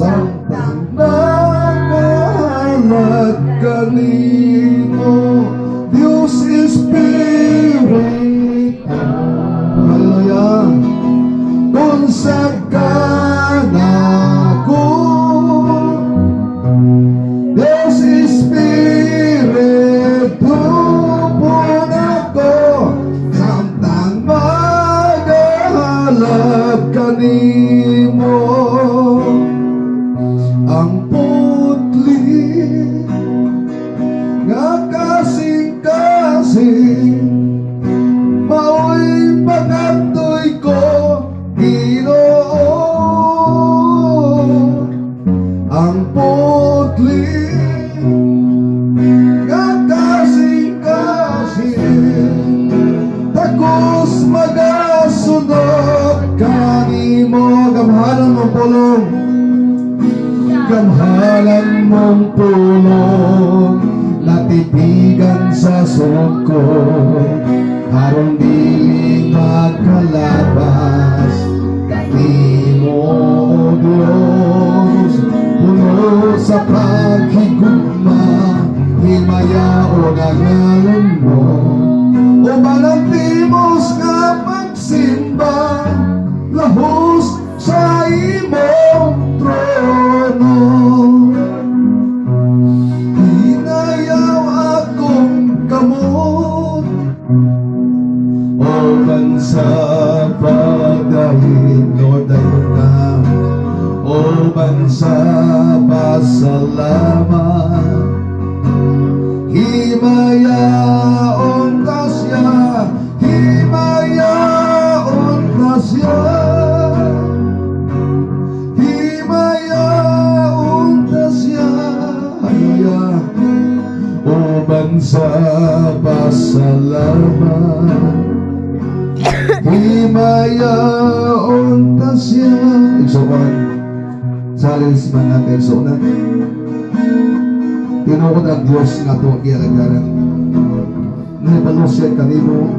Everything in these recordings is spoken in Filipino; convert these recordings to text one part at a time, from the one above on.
Samtang nakahalag kanimo Diyos Spirit Hallelujah Kung sa kanako Diyos Spirit Tupon ako Samtang maghahalap kanimo Ang putli Nga kasing-kasing ko Ginoo. Ang putli Nga kasing-kasing Takos magasunod Kanimo Gamhalan mong pulong Gamhalan mong pulong Natitigan sa sungko. Harong dili magkalabas Kanimo o Diyos Puno sa paghigugma bansa pagdahil Lord dayon ka. O bansa pasalamat Himayaon kasya Himayaon kasya Himayaon kasya Hallelujah. O bansa pasalamat Himayaon kasya Igsukan Challenge man natin Igsukan Tinukod ang Diyos nga ito ialagaran. Nahibalo siya kanino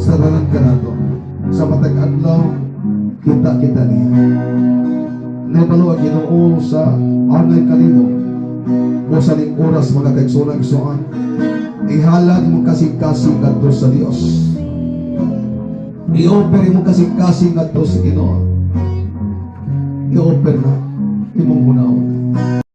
sa ranan ka na to. Sa matag adlaw, kita kita niya. Nahibalo ang ginoo sa angay kanimo o sa ning oras mga kaigsunan igsuan. Ihalag mo kasing-kasing kadto sa Dios. I-offer mo kasing-kasing kadto sa Ginoo. I-offer na imong hunaon.